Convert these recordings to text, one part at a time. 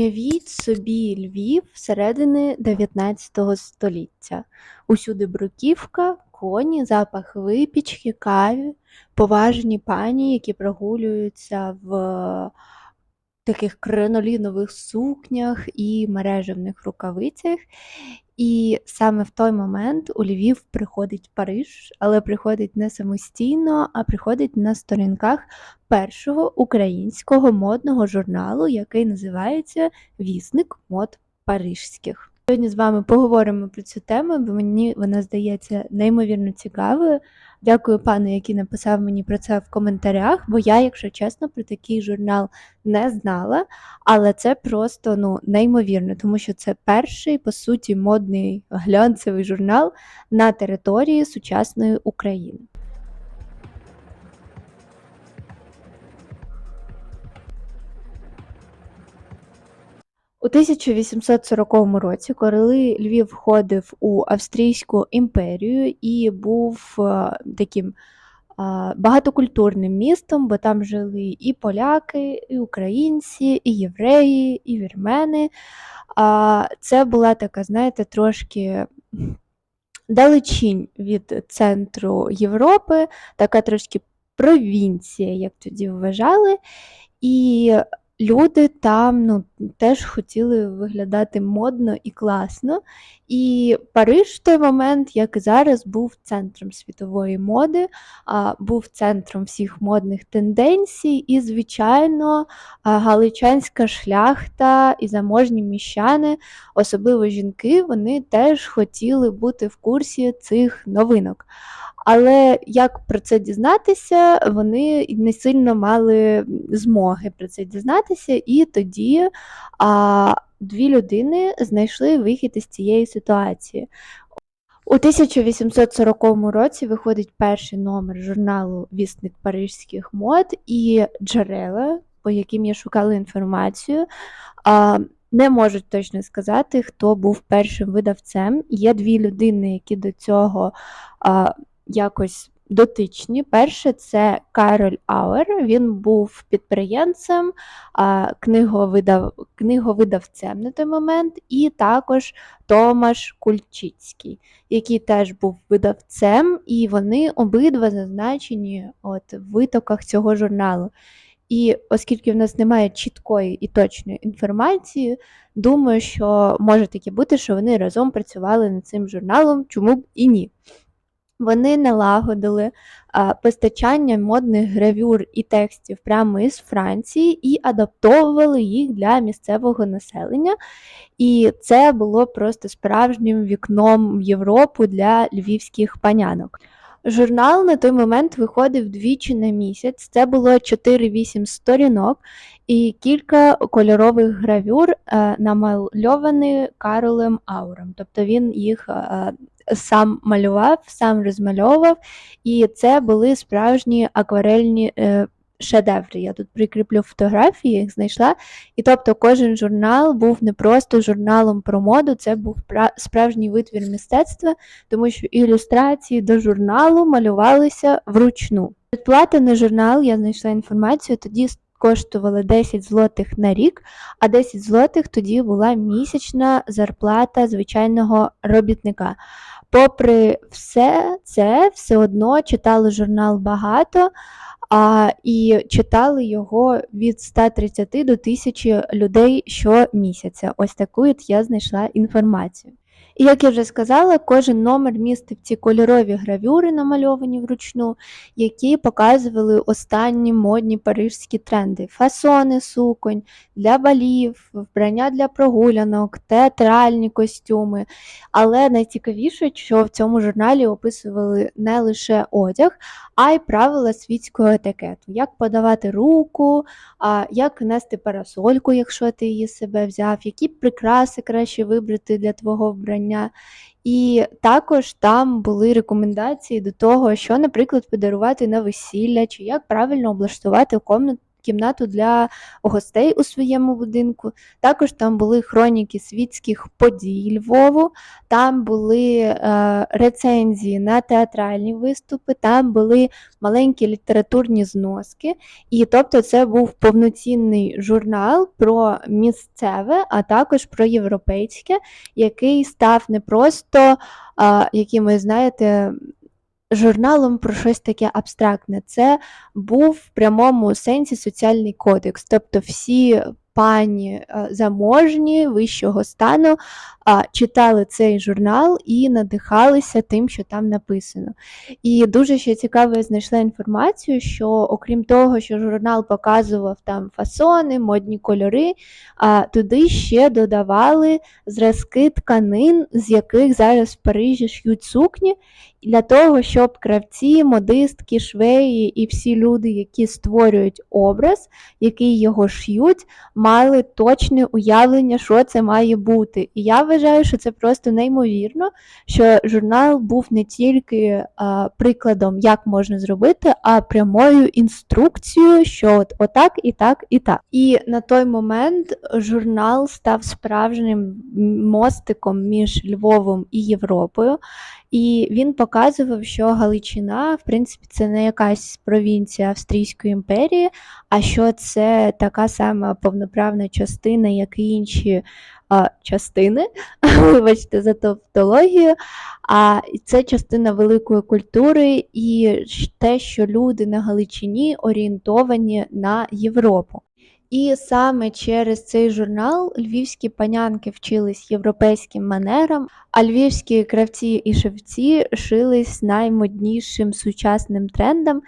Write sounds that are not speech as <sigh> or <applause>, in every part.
Уявіть собі Львів середини 19 століття. Усюди бруківка, коні, запах випічки, каві, поважні пані, які прогулюються в таких кринолінових сукнях і мережевних рукавицях. І саме в той момент у Львів приходить Париж, але приходить не самостійно, а приходить на сторінках першого українського модного журналу, який називається Вісник мод парижських. Сьогодні з вами поговоримо про цю тему, бо мені вона здається неймовірно цікавою. Дякую пану, який написав мені про це в коментарях, бо я, якщо чесно, про такий журнал не знала. Але це просто ну неймовірно, тому що це перший, по суті, модний глянцевий журнал на території сучасної України. У 1840 році, коли Львів входив у Австрійську імперію і був е, таким е, багатокультурним містом, бо там жили і поляки, і українці, і євреї, і вірмени. Це була така, знаєте, трошки далечінь від центру Європи, така трошки провінція, як тоді вважали. І люди там ну, теж хотіли виглядати модно і класно. І Париж в той момент, як і зараз, був центром світової моди, а, був центром всіх модних тенденцій, і, звичайно, галичанська шляхта і заможні міщани, особливо жінки, вони теж хотіли бути в курсі цих новинок. Але як про це дізнатися, вони не сильно мали змоги про це дізнатися, і тоді а, дві людини знайшли вихід із цієї ситуації. У 1840 році виходить перший номер журналу Вісник Парижських мод і джерела, по яким я шукала інформацію. А, не можуть точно сказати, хто був першим видавцем. Є дві людини, які до цього а, якось дотичні. Перше це Кароль Ауер, він був підприємцем, книговидав, книговидавцем на той момент, і також Томаш Кульчицький, який теж був видавцем, і вони обидва зазначені от, в витоках цього журналу. І оскільки в нас немає чіткої і точної інформації, думаю, що може таке бути, що вони разом працювали над цим журналом, чому б і ні. Вони налагодили а, постачання модних гравюр і текстів прямо із Франції і адаптовували їх для місцевого населення. І це було просто справжнім вікном в Європу для львівських панянок. Журнал на той момент виходив двічі на місяць. Це було 4-8 сторінок і кілька кольорових гравюр е, намальовані Каролем Ауром. Тобто він їх е, сам малював, сам розмальовував, і це були справжні акварельні е, шедеври. Я тут прикріплю фотографії, їх знайшла. І тобто кожен журнал був не просто журналом про моду, це був справжній витвір мистецтва, тому що ілюстрації до журналу малювалися вручну. Відплата на журнал, я знайшла інформацію, тоді коштувала 10 злотих на рік, а 10 злотих тоді була місячна зарплата звичайного робітника. Попри все це, все одно читали журнал багато, а, і читали його від 130 до 1000 людей щомісяця. Ось таку от я знайшла інформацію. І як я вже сказала, кожен номер містив ці кольорові гравюри, намальовані вручну, які показували останні модні парижські тренди: фасони суконь для балів, вбрання для прогулянок, театральні костюми. Але найцікавіше, що в цьому журналі описували не лише одяг, а й правила світського етикету, як подавати руку, як нести парасольку, якщо ти її себе взяв, які прикраси краще вибрати для твого вбрання. І також там були рекомендації до того, що, наприклад, подарувати на весілля, чи як правильно облаштувати кімнату для гостей у своєму будинку. Також там були хроніки світських подій Львову, там були е, рецензії на театральні виступи, там були маленькі літературні зноски. І тобто це був повноцінний журнал про місцеве, а також про європейське, який став не просто а, якимось, знаєте, журналом про щось таке абстрактне. Це був в прямому сенсі соціальний кодекс. Тобто всі пані е, заможні вищого стану читали цей журнал і надихалися тим, що там написано. І дуже ще цікаво, я знайшла інформацію, що окрім того, що журнал показував там фасони, модні кольори, туди ще додавали зразки тканин, з яких зараз в Парижі ш'ють сукні, для того, щоб кравці, модистки, швеї і всі люди, які створюють образ, який його ш'ють, мали точне уявлення, що це має бути. І я вважаю, що це просто неймовірно, що журнал був не тільки а, прикладом, як можна зробити, а прямою інструкцією, що от отак і так і так. І на той момент журнал став справжнім мостиком між Львовом і Європою. І він показував, що Галичина, в принципі, це не якась провінція Австрійської імперії, а що це така сама повноправна частина, як і інші а, частини, <laughs> вибачте за тавтологію, а це частина великої культури і те, що люди на Галичині орієнтовані на Європу. І саме через цей журнал львівські панянки вчились європейським манерам, а львівські кравці і шевці шились наймоднішим сучасним трендам.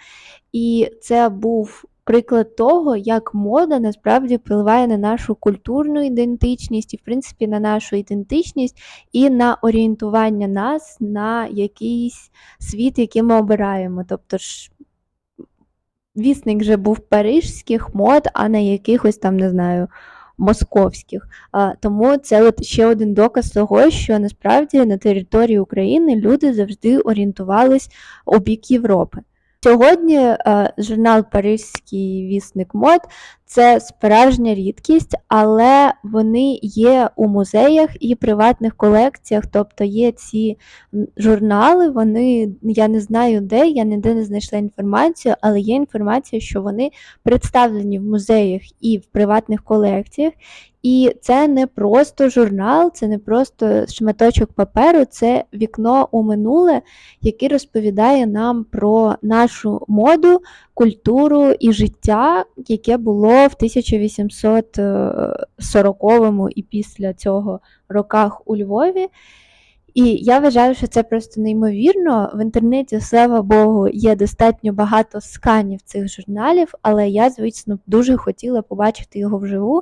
І це був приклад того, як мода насправді впливає на нашу культурну ідентичність, і, в принципі, на нашу ідентичність і на орієнтування нас на якийсь світ, який ми обираємо. Тобто ж вісник же був парижських мод, а не якихось там, не знаю, московських. А, Тому це от ще один доказ того, що насправді на території України люди завжди орієнтувались у бік Європи. Сьогодні е, журнал Паризький вісник мод це справжня рідкість, але вони є у музеях і приватних колекціях. Тобто є ці журнали, вони я не знаю де, я ніде не знайшла інформацію, але є інформація, що вони представлені в музеях і в приватних колекціях. І це не просто журнал, це не просто шматочок паперу, це вікно у минуле, яке розповідає нам про нашу моду, культуру і життя, яке було в 1840 і після цього роках у Львові. І я вважаю, що це просто неймовірно. В інтернеті, слава Богу, є достатньо багато сканів цих журналів, але я, звісно, дуже хотіла побачити його вживу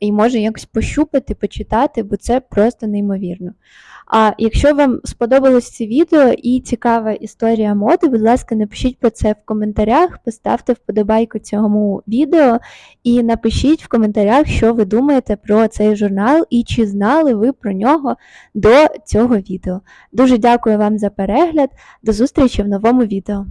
і може якось пощупати, почитати, бо це просто неймовірно. А якщо вам сподобалось це відео і цікава історія моди, будь ласка, напишіть про це в коментарях, поставте вподобайку цьому відео і напишіть в коментарях, що ви думаєте про цей журнал і чи знали ви про нього до цього відео. Дуже дякую вам за перегляд, до зустрічі в новому відео.